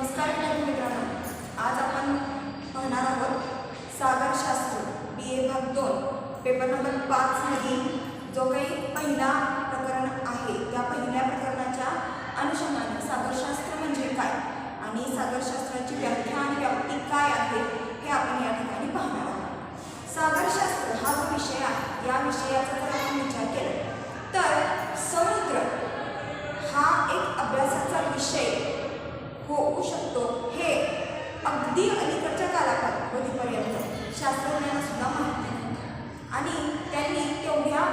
नमस्कार विद्यार्थी मित्रांनो. आज आपण पाहणार आहोत सागरशास्त्र बी ए भाग दोन पेपर नंबर पाचमधील जो काही पहिला प्रकरण आहे त्या पहिल्या प्रकरणाच्या अनुषंगाने सागरशास्त्र म्हणजे काय आणि सागरशास्त्राची व्याख्या आणि व्याप्ती काय आहे हे आपण या ठिकाणी पाहणार आहोत. सागरशास्त्र हा जो विषय आहे या विषयाचा जर आपण विचार केला तर समुद्र हा एक अभ्यासाचा विषय होऊ शकतो हे अगदी अलीकडच्या कालावधीपर्यंत शास्त्रज्ञांना सुद्धा माहिती नव्हतं. आणि त्यांनी तेवढ्या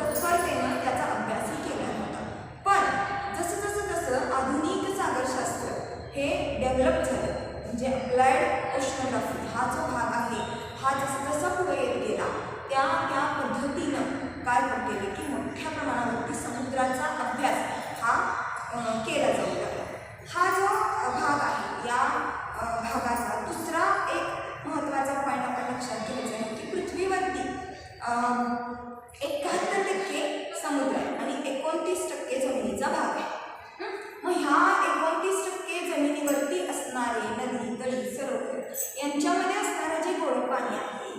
तत्परतेनं त्याचा अभ्यासही केला नव्हता. पण जसं जसं जसं आधुनिक सागरशास्त्र हे डेव्हलप झालं म्हणजे अप्लायड ओशनोग्राफी हा जो भाग आहे हा जसं जसा पुढे येत गेला त्या त्या पद्धतीनं काय म्हणते की मोठ्या प्रमाणावरती समुद्राचा अभ्यास हा केला जाऊ लागला. हा जो एकाहत्तर टक्के समुद्र आहे आणि एकोणतीस टक्के जमिनीचा भाग आहे. मग ह्या एकोणतीस टक्के जमिनीवरती असणारे नदी तळी सरोवर यांच्यामध्ये असणारं जे गोडं पाणी आहे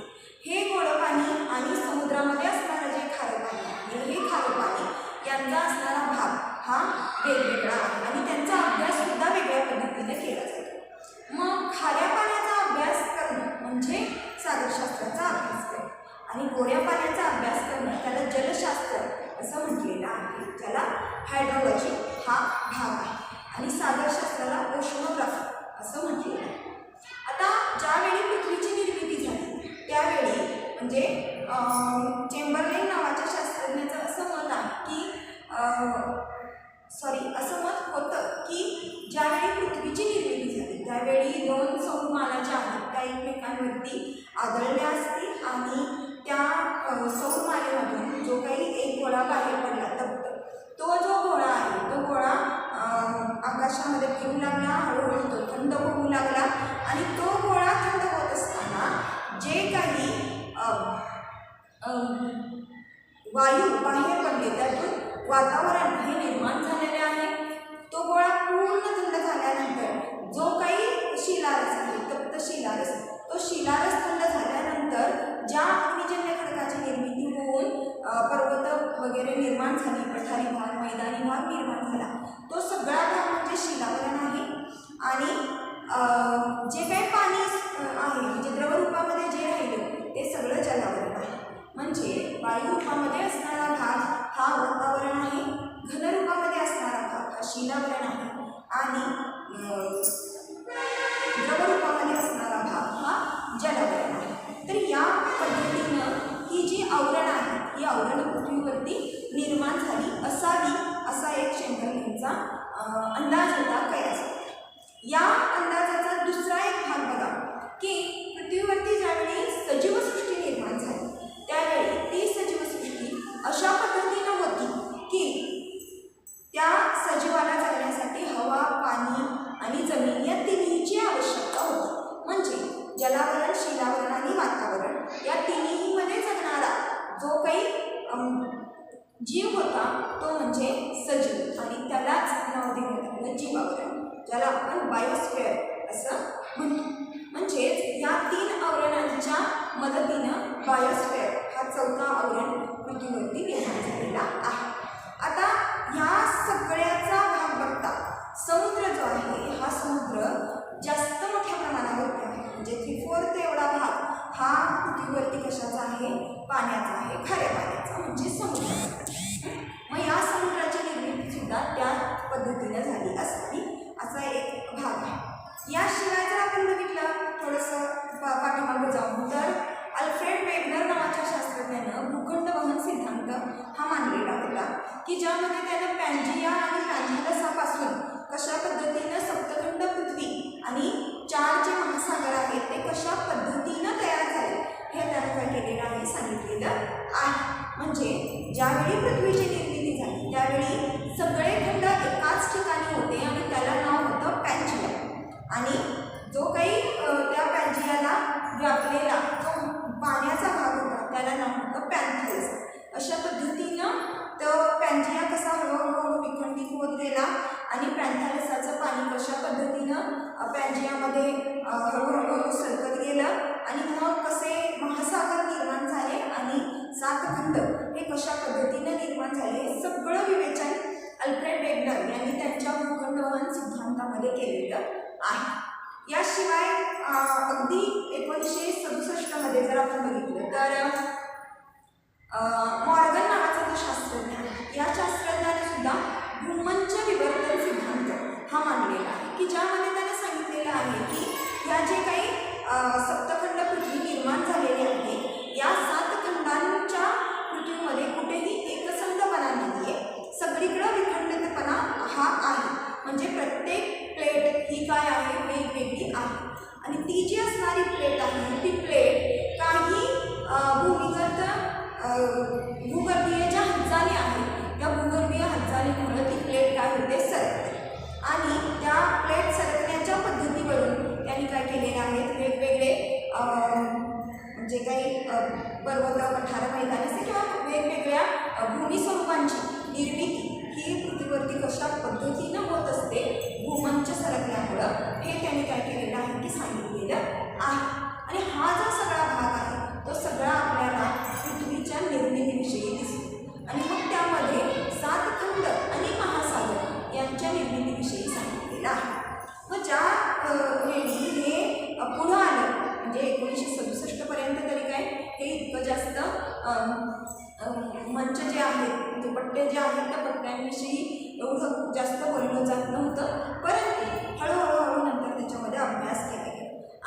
हे गोडं पाणी आणि समुद्रामध्ये असणारं जे खारं पाणी आहे हे खारं पाणी यांचा असणारा वायुरूपामध्ये असणारा भाग हा वातावरण आहे घनरूपामध्ये असणारा भाग हा शिलावरण वातावरण या तिन्हीमध्ये जगणारा जो काही जीव होता तो म्हणजे सजीव. वहन सिद्धांत हा मानलेला होता की ज्यामध्ये त्यानं पॅन्जिया आणि पॅन्झिलसापासून कशा पद्धतीनं सप्तखंड पृथ्वी आणि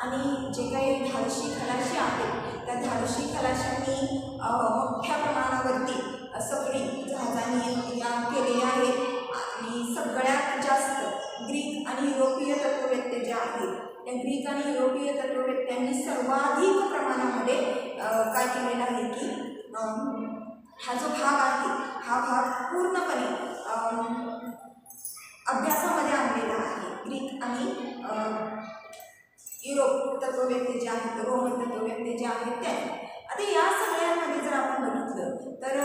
आणि जे काही धाडशी खलाशी आहेत त्या धाडशी खलाशांनी मोठ्या प्रमाणावरती सगळी जहाजांनी या केलेल्या आहेत. आणि सगळ्यात जास्त ग्रीक आणि युरोपीय तत्ववेत्ते जे आहेत त्या ग्रीक आणि युरोपीय तत्ववेत्त्यांनी सर्वाधिक प्रमाणामध्ये काय केलेलं आहे की हा जो भाग आहे हा भाग पूर्णपणे अभ्यासामध्ये आणलेला आहे. ग्रीक आणि युरोप तत्व व्यक्ती जे आहेत रोमन व्यक्ती जे आहेत ते आता या सगळ्यांमध्ये जर आपण बघितलं तर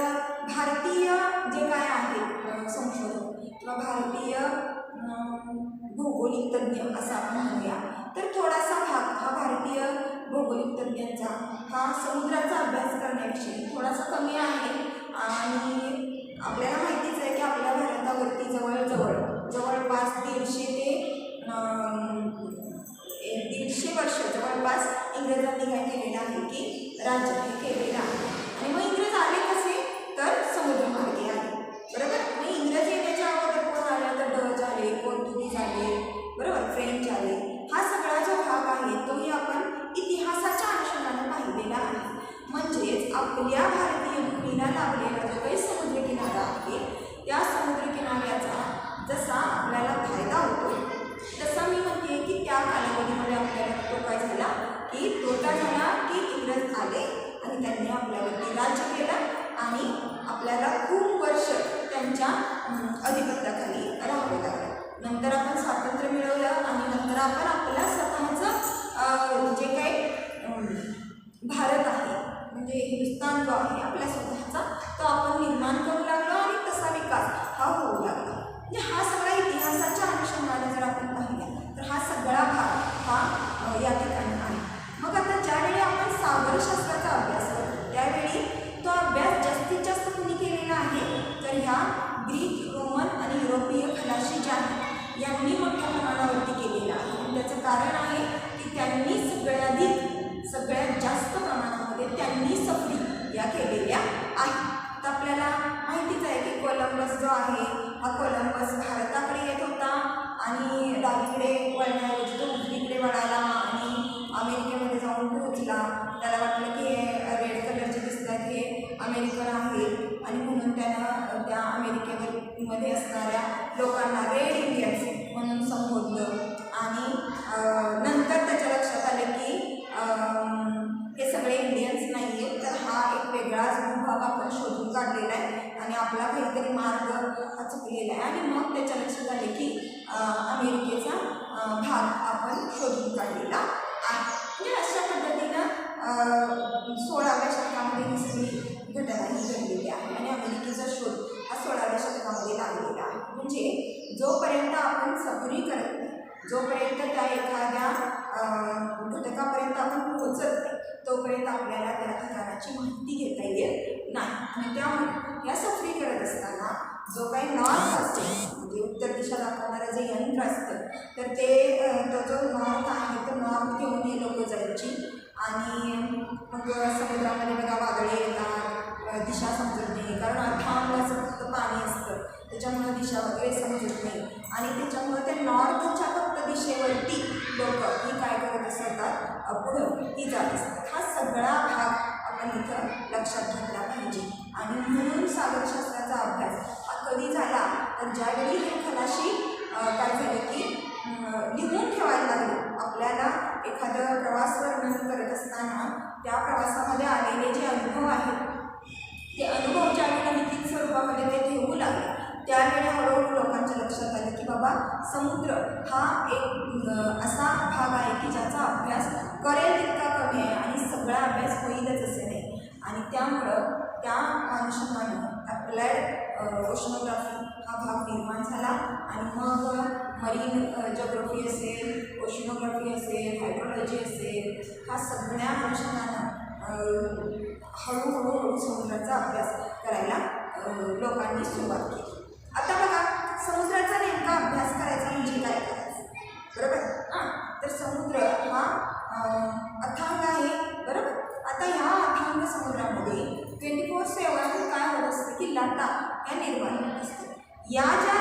भारतीय जे काय आहेत संशोधक किंवा भारतीय भौगोलिक तज्ज्ञ असं आपण म्हणूया तर थोडासा भाग हा भारतीय भौगोलिक तज्ज्ञांचा हा समुद्राचा अभ्यास करण्याविषयी थोडासा कमी आहे. आणि आपल्याला माहितीच आहे की आपल्या भारतावरती जवळजवळ जवळपास दीडशे ते वर्ष जवळपास इंग्रजांनी काय केलेलं आहे की राज्य म्हणजे हिंदुस्थान जो आहे आपल्या स्वतःचा तो आपण निर्माण करू लागलो आणि तसा विकास हा होऊ लागला. म्हणजे हा सगळा इतिहासाच्या अनुषंगाने जर आपण पाहिला तर हा सगळा भाग हा या ठिकाणी आहे. मग आता ज्यावेळी आपण सागरशास्त्राचा अभ्यास करतो त्यावेळी तो अभ्यास जास्तीत जास्त कुणी केलेला आहे? तर ह्या ग्रीक रोमन आणि युरोपीय खलाशी ज्या आहेत यांनी जो आहे हा कोलंबस भारताकडे येत होता आणि डावीकडे वळण्याऐवजी तो उजवीकडे वळाला आणि अमेरिकेमध्ये जाऊन पोहोचला. त्याला वाटलं की हे रेड कलरचे दिसतात हे अमेरिकन आहे. आणि म्हणून त्यानं त्या अमेरिकेवर मध्ये असणाऱ्या लोकांना रेड मग त्याच्या लक्षात आले की अमेरिकेचा भाग आपण शोधून काढलेला आहे. म्हणजे अशा पद्धतीनं सोळाव्या शतकामध्ये ही सगळी घटना ही घडलेली आहे आणि अमेरिकेचा शोध हा सोळाव्या शतकामध्ये लागलेला आहे. म्हणजे जोपर्यंत आपण सफरी करत नाही जोपर्यंत त्या एखाद्या घटकापर्यंत आपण पोहोचत नाही तोपर्यंत आपल्याला त्या ठिकाणाची माहिती घेता येत नाही. आणि त्यामुळे या सफरी करत असताना जो काही नॉर्थ असतो म्हणजे उत्तर दिशा दाखवणारं जे यंत्र असतं तर ते तो जो नॉर्थ आहे तो नॉर्थ घेऊन हे लोक जायची. आणि मग समुद्रामध्ये बघा वादळे येतात दिशा समजत नाही. कारण अथांगाचं फक्त पाणी असतं. त्याच्यामुळे दिशा वगैरे समजत नाही. आणि त्याच्यामुळे ते नॉर्थच्या फक्त दिशेवरती लोक ही काय करत असतात पुढं ही जात असतात. हा सगळा भाग आपण इथं लक्षात घेतला पाहिजे. आणि म्हणून सागरशास्त्राचा अभ्यास कधी झाला तर ज्यावेळी हे खलाशी काय झालं की लिहून ठेवायला लागलं. आपल्याला एखादं प्रवास वर्णन करत असताना त्या प्रवासामध्ये आलेले जे अनुभव आहेत ते अनुभव ज्यावेळेला लिखित स्वरूपामध्ये ते ठेवू लागले त्यावेळी हळूहळू लोकांच्या लक्षात आलं की बाबा समुद्र हा एक असा भाग आहे की ज्याचा अभ्यास करेल तितका कमी आहे आणि सगळा अभ्यास होईलच असे नाही. आणि त्यामुळं त्या अनुषंगाने अप्लाइड ओशनोग्राफी हा भाग निर्माण झाला आणि मग मरीन जॉग्रफी असेल ओशनोग्राफी असेल हायड्रोलॉजी असेल हा सगळ्या अनुषंगानं हळूहळू हळू समुद्राचा अभ्यास करायला लोकांनी सुरुवात केली. आता बघा समुद्राचा नेमका अभ्यास या ज्या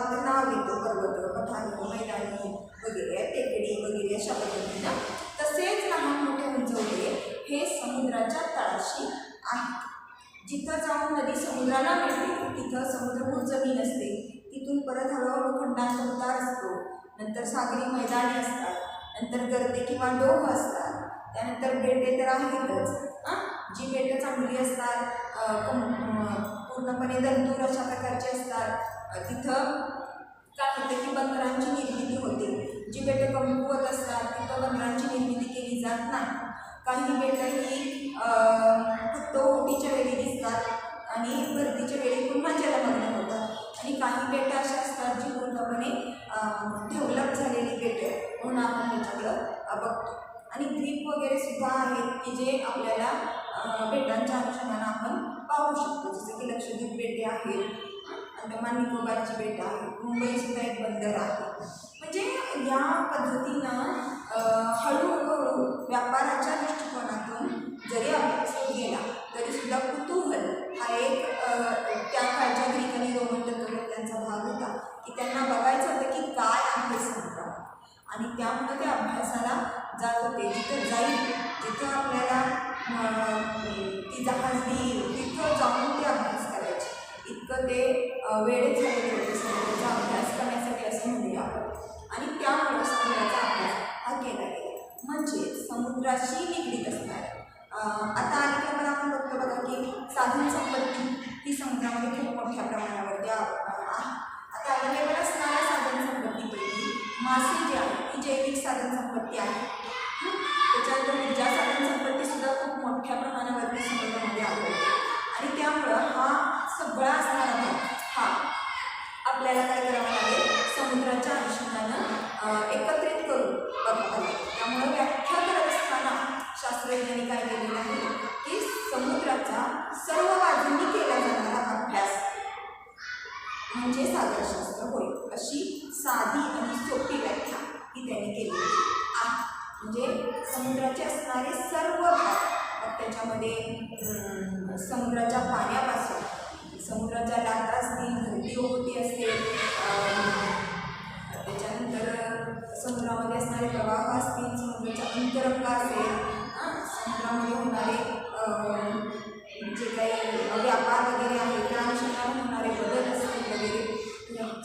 ते नाव येतो पर्वत पठारी मैदानी वगैरे टेकडी वगैरे अशा पद्धतीनं. तसेच लहान मोठे उंचवटे हे समुद्राच्या तळाशी आहेत. जिथं जाऊन नदी समुद्राला मिळते तिथं समुद्रभूत जमीन असते. तिथून परत हळूहळू खंडांचा उतार असतो. नंतर सागरी मैदाने असतात. नंतर गर्दे किंवा डोह असतात. त्यानंतर बेटे तर आहेतच. हां? जी बेटं चांगली असतात पूर्णपणे दंतूर अशा प्रकारचे असतात. तिथं काय होतं की बंदरांची निर्मिती होते. जी बेटं कमकुवत असतात तिथं बंदरांची निर्मिती केली जात नाही. काही बेटं ही फक्त ओटीच्या वेळी दिसतात आणि गर्दीच्या वेळी पुन्हा जलमग्न होतात. आणि काही बेटं अशा असतात जी पूर्णपणे डेव्हलप झालेली बेटं म्हणून आपण त्याच्याकडं बघतो. आणि द्वीप वगैरे सुद्धा आहेत की जे आपल्याला बेटांच्या अनुषंगानं आपण पाहू शकतो. जसं की लक्षद्वीप बेटे आहेत अंदमान निकोबारची बेट आहे. मुंबई सुद्धा एक बंदर आहे. म्हणजे या पद्धतीनं हळूहळू व्यापाराच्या दृष्टिकोनातून जरी अभ्यास होत गेला तरी सुद्धा कुतूहल हा एक त्या काळच्या ग्रीक आणि रोमन तत्वज्ञांचा भाग होता की त्यांना बघायचं होतं की काय आहे समुद्रात आणि त्यामुळे ते अभ्यासाला जात होते जिथं जाईल जिथं आपल्याला ती जहाज देईल तिथं जाऊन ते अभ्यास इतकं ते वेळेत झालेले होते संगीताचा अभ्यास करण्यासाठी असं म्हणूया आणि त्यामुळे समुद्राचा अभ्यास हा केला गेला. म्हणजे समुद्राशी निगडीत असणार. आता अलीकडे आपण बघतो बघा की साधन संपत्ती ही समुद्रामध्ये खूप मोठ्या प्रमाणावरती आ- आता अवेलेबल असणाऱ्या साधन संपत्तीपैकी मासे जे आहे ही जैविक साधन संपत्ती आहे. त्याच्यानंतर ऊर्जा साधन संपत्ती सुद्धा खूप मोठ्या प्रमाणावरती समुद्रामध्ये आढळते. आणि त्यामुळं हा सगळा असणारा भाग हा. आपल्याला काय करावं लागेल?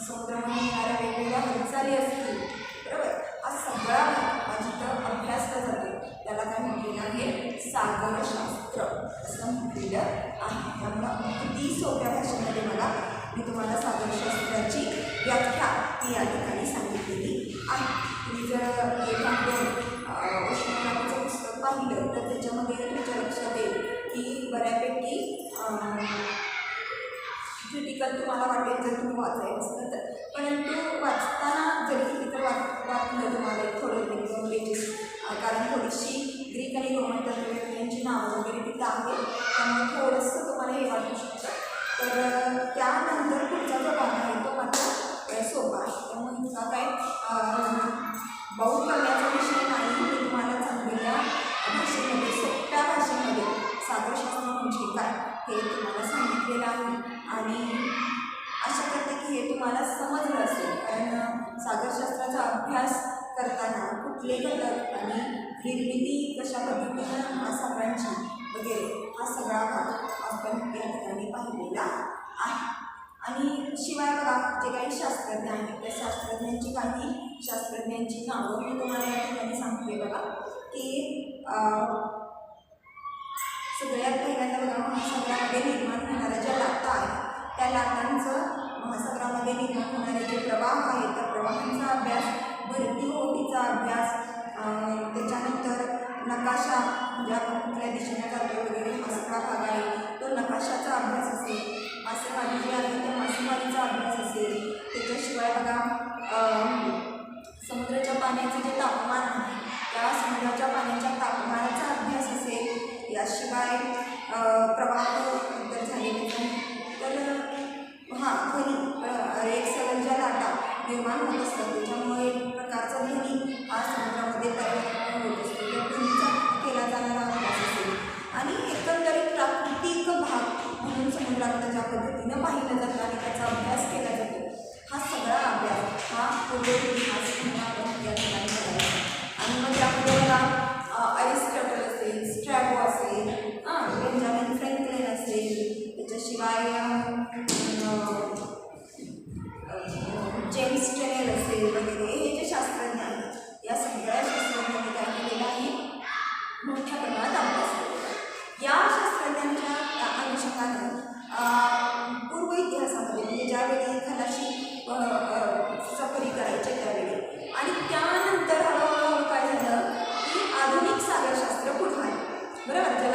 समुद्रामध्ये येणाऱ्या वेगवेगळ्या असतील बरोबर? हा सगळा भाग जिथं अभ्यासला जातो त्याला काय म्हटलेलं आहे? सागरशास्त्र असं म्हटलेलं आहे. त्यामुळं अगदी सोप्या भाषेमध्ये मला मी तुम्हाला सागरशास्त्राची व्याख्या ही या सांगितलेली आहे. जर एखादं उष्णनामाचं पुस्तक पाहिलं तर त्याच्यामध्ये तुमच्या लक्षात येईल की बऱ्यापैकी क्रिटिकल तुम्हाला वाटेल जर तुम्ही वाचायचं असलं तर. परंतु वाचताना जरी किती तर वाच वाटलं तुम्हाला एक थोडं एक कारण थोडीशी ग्रीक आणि रोमन तत्वज्ञांची नावं वगैरे तिथं आहेत. त्यामुळे थोडंसं तुम्हाला हे वाटू शकतं. तर त्यानंतर पुढचा जो भाग आहे तो मात्र सोपा आहे. त्यामुळे इतका काय बहु करण्याचा विषय नाही. मी तुम्हाला चांगल्या भाषेमध्ये सोप्या भाषेमध्ये सागरशास्त्र म्हणजे काय हे तुम्हाला सांगितलेलं आहे. आणि आशा करते की हे तुम्हाला समजलं असेल. कारण सागरशास्त्राचा अभ्यास करताना कुठले घटक आणि निर्मिती कशा पद्धतीनं महासागरांची वगैरे हा सगळा भाग आपण या ठिकाणी पाहिलेला आहे. आणि शिवाय बघा जे काही शास्त्रज्ञ आहेत त्या शास्त्रज्ञांची काही शास्त्रज्ञांची नावं मी तुम्हाला या ठिकाणी सांगते बघा. की सगळ्यात पहिल्यांदा बघा वर्षाचा अभ्यास असेल मासेमारी जी आहे त्या मासेमारीचा अभ्यास असेल त्याच्याशिवाय बघा समुद्राच्या पाण्याचं जे तापमान आहे त्या समुद्राच्या पाण्याच्या तापमानाचा अभ्यास असेल याशिवाय प्रवाह नंतर झालेले तर हां ध्वनी एक सलंजा ज्या लाटा निर्माण होत असतात. त्याच्यामुळे एक प्रकारचा ध्वनी पद्धतीनं पाहिलं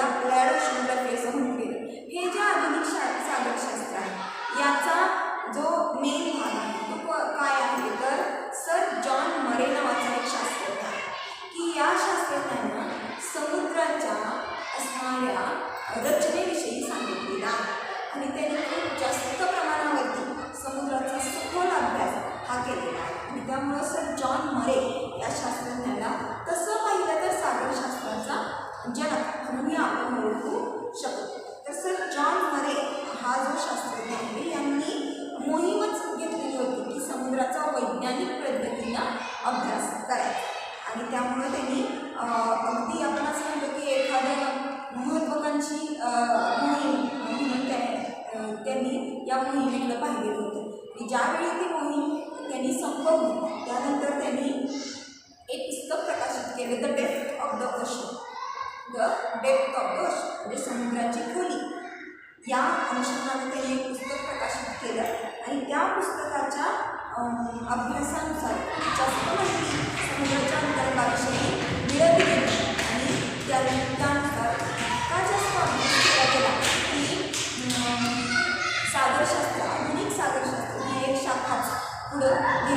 बरोबर ज्याला लॅड ओशनोग्राफी असं म्हटलेलं हे आणि त्यामुळे त्यांनी अगदी आपण असं म्हणतो की एखाद्या महत्त्वाकांक्षी मोहीम म्हणून त्या त्यांनी या मोहिमेकडे पाहिलेलं होतं. आणि ज्यावेळी ती मोहीम त्यांनी संपवली त्यानंतर त्यांनी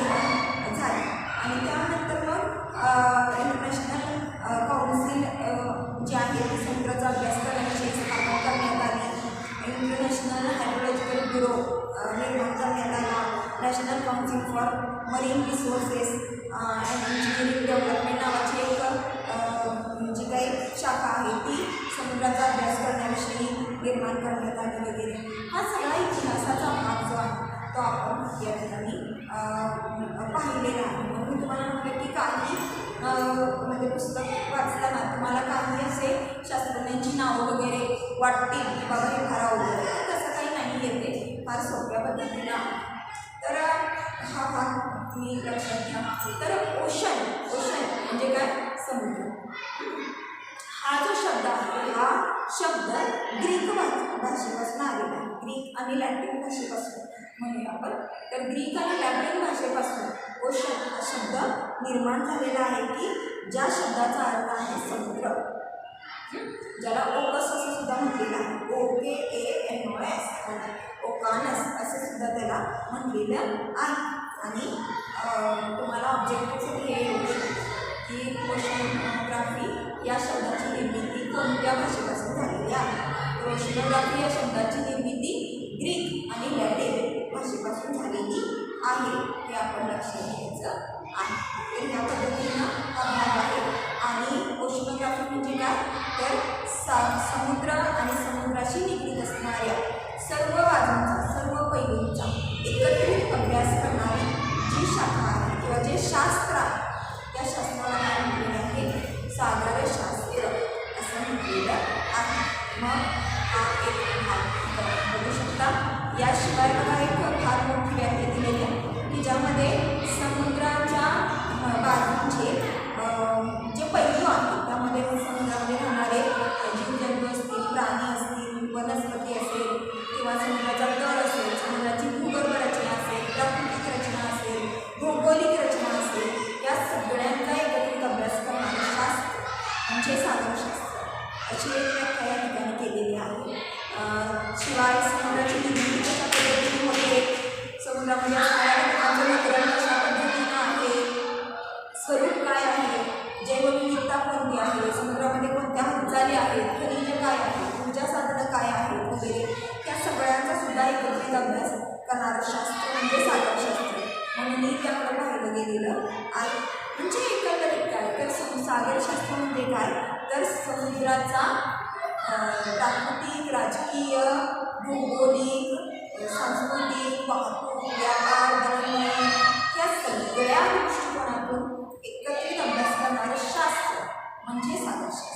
पुढं झाली आणि त्यानंतर मग इंटरनॅशनल काउन्सिल जे आहे ते समुद्राचा अभ्यास करण्याची स्थापना करण्यात आली इंटरनॅशनल हायड्रोलॉजिकल ब्युरो निर्माण करण्यात आला national council for marine resources and engineering development नावाची एक अ, जी काही शाखा आहे ती समुद्राचा अभ्यास करण्याविषयी निर्माण करण्यात आली वगैरे हा सगळा इतिहासाचा तो आपण या ठिकाणी पाहिलेला आहे. मग मी तुम्हाला म्हटलं की काही म्हणजे पुस्तक वाचताना तुम्हाला काही असे शास्त्रज्ञांची नावं वगैरे वाटतील की बाबा हे फार अवघड तर तसं काही नाही येते. फार सोप्या पद्धतीनं तर हा भाग तुम्ही लक्षात घ्या. तर ओशन ओशन म्हणजे काय? समुद्र. हा जो शब्द आहे हा शब्द भाषेपासून आलेला आहे. ग्रीक आणि लॅटिन भाषेपासून म्हणूया आपण. तर ग्रीक आणि लॅटिन भाषेपासून तो शब्द हा शब्द निर्माण झालेला आहे की ज्या शब्दाचा अर्थ आहे समुद्र. ज्याला ओकस असं सुद्धा म्हटलेलं आहे. ओ के ए एन ओ एस म्हणजे ओकानस असं सुद्धा त्याला म्हटलेलं आहे. आणि तुम्हाला ऑब्जेक्टिव्हसाठी हे येऊ शकतो की ओशनोग्राफी या शब्दाची निर्मिती कोणत्या भाषेपासून झालेली आहे? ओशनोग्राफी या शब्दाची निर्मिती वनस्पती असेल किंवा गेलेलं आहे. म्हणजे एकंदरीत काय? तर सागरशास्त्र म्हणजे काय? तर समुद्राचा प्राकृतिक राजकीय भौगोलिक सांस्कृतिक वाहतूक व्यापार दळणवळण या सगळ्या दृष्टिकोनातून एकत्रित अभ्यास करणारं शास्त्र म्हणजे सागरशास्त्र.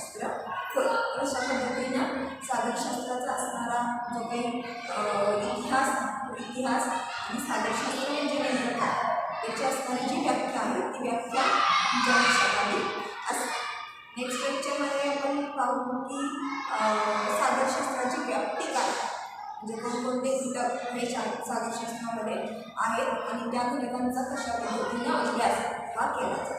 घटक हे शा सागरशास्त्रामध्ये आहेत. आणि त्या घटकांचा कशा पद्धतीने अभ्यास हा केला जातो